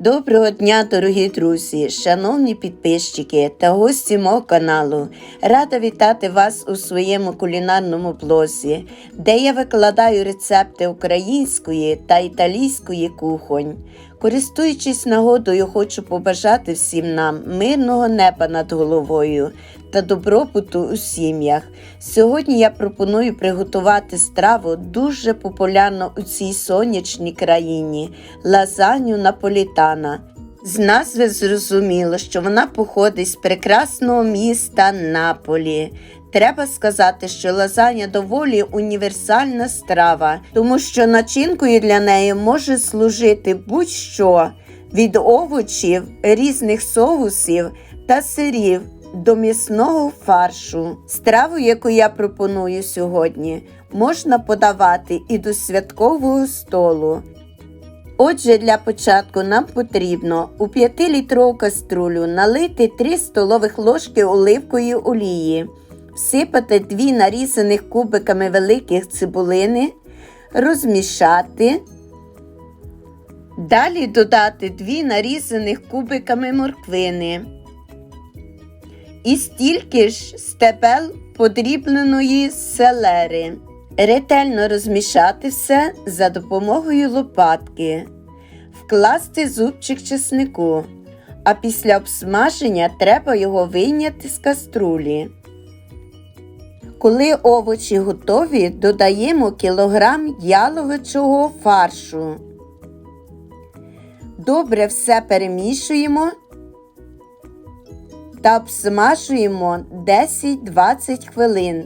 Доброго дня, дорогі друзі, шановні підписчики та гості мого каналу. Рада вітати вас у своєму кулінарному блозі, де я викладаю рецепти української та італійської кухонь. Користуючись нагодою, хочу побажати всім нам мирного неба над головою та добробуту у сім'ях. Сьогодні я пропоную приготувати страву дуже популярну у цій сонячній країні лазанью наполітана. З назви зрозуміло, що вона походить з прекрасного міста Наполі. Треба сказати, що лазанья доволі універсальна страва, тому що начинкою для неї може служити будь-що від овочів, різних соусів та сирів до м'ясного фаршу. Страву, яку я пропоную сьогодні, можна подавати і до святкового столу. Отже, для початку нам потрібно у 5-літрову каструлю налити 3 столових ложки оливкової олії, всипати 2 нарізаних кубиками великих цибулини, розмішати. Далі додати 2 нарізаних кубиками морквини. І стільки ж стебел подрібленої селери. Ретельно розмішати все за допомогою лопатки, вкласти зубчик чеснику, а після обсмаження треба його вийняти з каструлі. Коли овочі готові, додаємо кілограм яловичого фаршу. Добре все перемішуємо та обсмажуємо 10-20 хвилин.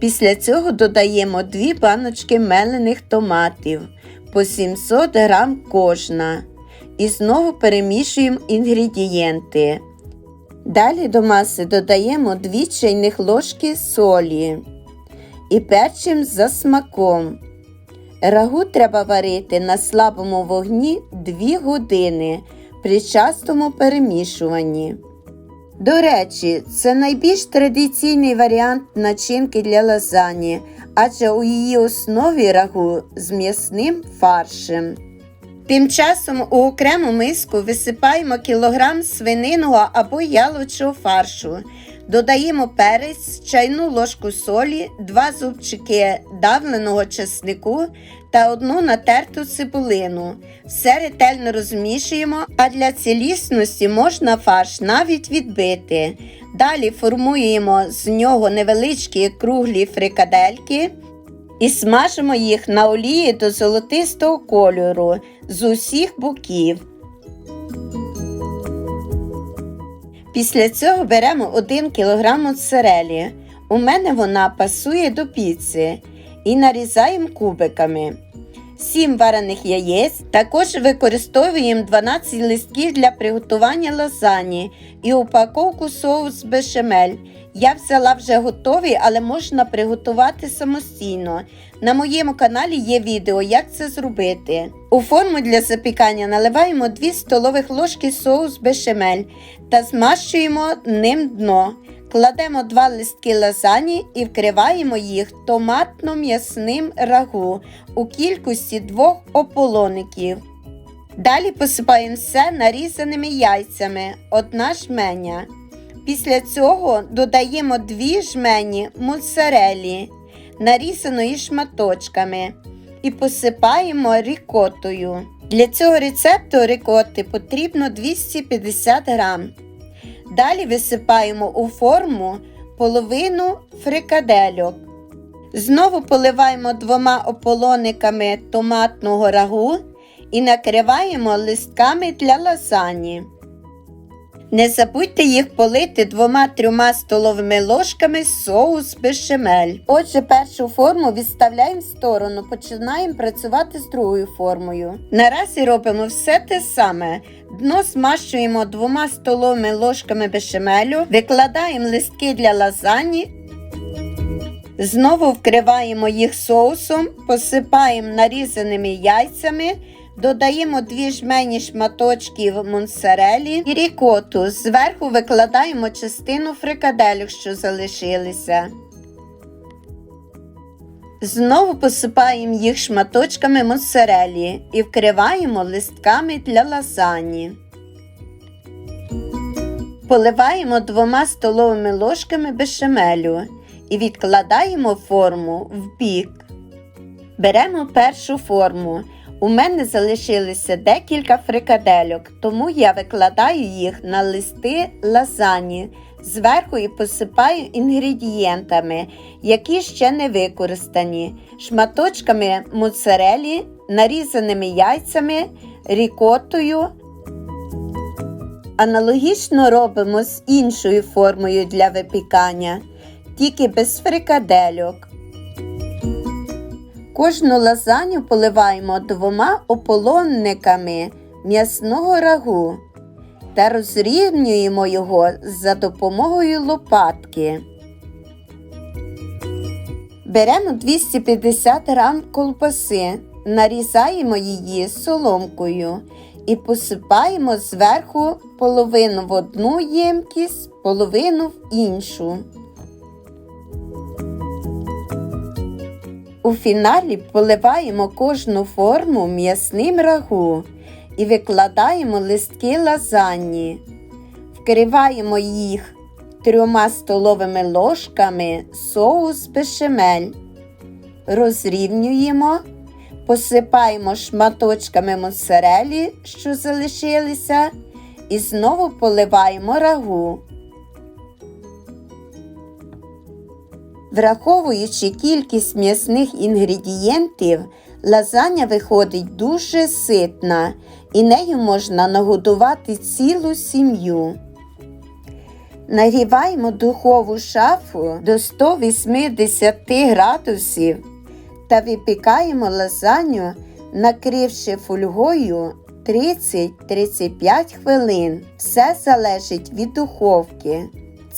Після цього додаємо 2 баночки мелених томатів по 700 г кожна. І знову перемішуємо інгредієнти. Далі до маси додаємо 2 чайних ложки солі і перчим за смаком. Рагу треба варити на слабому вогні 2 години при частому перемішуванні. До речі, це найбільш традиційний варіант начинки для лазані, адже у її основі рагу з м'ясним фаршем. Тим часом у окрему миску висипаємо кілограм свининого або яловичого фаршу. Додаємо перець, чайну ложку солі, 2 зубчики давленого чеснику та одну натерту цибулину. Все ретельно розмішуємо, а для цілісності можна фарш навіть відбити. Далі формуємо з нього невеличкі круглі фрикадельки і смажимо їх на олії до золотистого кольору з усіх боків. Після цього беремо 1 кг моцарелі. У мене вона пасує до піци. І нарізаємо кубиками. 7 варених яєць. Також використовуємо 12 листків для приготування лазані і упаковку соус бешемель. Я взяла вже готові, але можна приготувати самостійно. На моєму каналі є відео, як це зробити. У форму для запікання наливаємо 2 столових ложки соус бешемель та змащуємо ним дно. Кладемо 2 листки лазані і вкриваємо їх томатно-м'ясним рагу у кількості двох ополоників. Далі посипаємо все нарізаними яйцями, одна жменя. Після цього додаємо 2 жмені моцарелі, нарізаної шматочками, і посипаємо рікотою. Для цього рецепту рикоти потрібно 250 грам. Далі висипаємо у форму половину фрикадельок. Знову поливаємо двома ополониками томатного рагу і накриваємо листками для лазані. Не забудьте їх полити двома-трьома столовими ложками соус бешемель. Отже, першу форму відставляємо в сторону, починаємо працювати з другою формою. Наразі робимо все те саме. Дно змащуємо двома столовими ложками бешемелю, викладаємо листки для лазані. Знову вкриваємо їх соусом, посипаємо нарізаними яйцями, додаємо дві жмені шматочків монсарелі і рікоту. Зверху викладаємо частину фрикаделю, що залишилися. Знову посипаємо їх шматочками моцарелі і вкриваємо листками для лазані. Поливаємо двома столовими ложками бешемелю і відкладаємо форму в бік. Беремо першу форму. У мене залишилося декілька фрикадельок, тому я викладаю їх на листи лазані зверху і посипаю інгредієнтами, які ще не використані, шматочками моцарелі, нарізаними яйцями, рікотою. Аналогічно робимо з іншою формою для випікання, тільки без фрикадельок. Кожну лазанью поливаємо двома ополонниками м'ясного рагу та розрівнюємо його за допомогою лопатки. Беремо 250 г колбаси, нарізаємо її соломкою і посипаємо зверху половину в одну ємкість, половину в іншу. У фіналі поливаємо кожну форму м'ясним рагу і викладаємо листки лазаньї. Вкриваємо їх трьома столовими ложками соус бешемель. Розрівнюємо, посипаємо шматочками моцарелі, що залишилися, і знову поливаємо рагу. Враховуючи кількість м'ясних інгредієнтів, лазаня виходить дуже ситна і нею можна нагодувати цілу сім'ю. Нагріваємо духову шафу до 180 градусів та випікаємо лазаню, накривши фольгою 30-35 хвилин. Все залежить від духовки.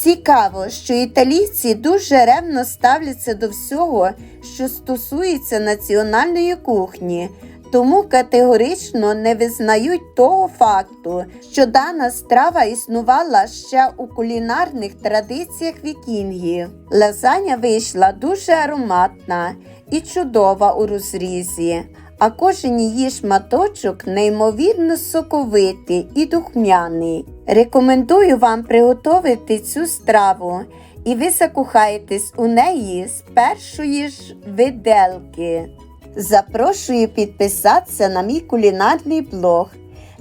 Цікаво, що італійці дуже ревно ставляться до всього, що стосується національної кухні, тому категорично не визнають того факту, що дана страва існувала ще у кулінарних традиціях вікінгів. Лазаня вийшла дуже ароматна і чудова у розрізі, а кожен її шматочок неймовірно соковитий і духмяний. Рекомендую вам приготувати цю страву, і ви закохаєтесь у неї з першої ж виделки. Запрошую підписатися на мій кулінарний блог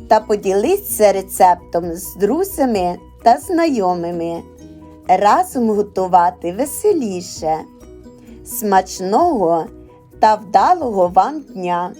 та поділитися рецептом з друзями та знайомими. Разом готувати веселіше. Смачного та вдалого вам дня!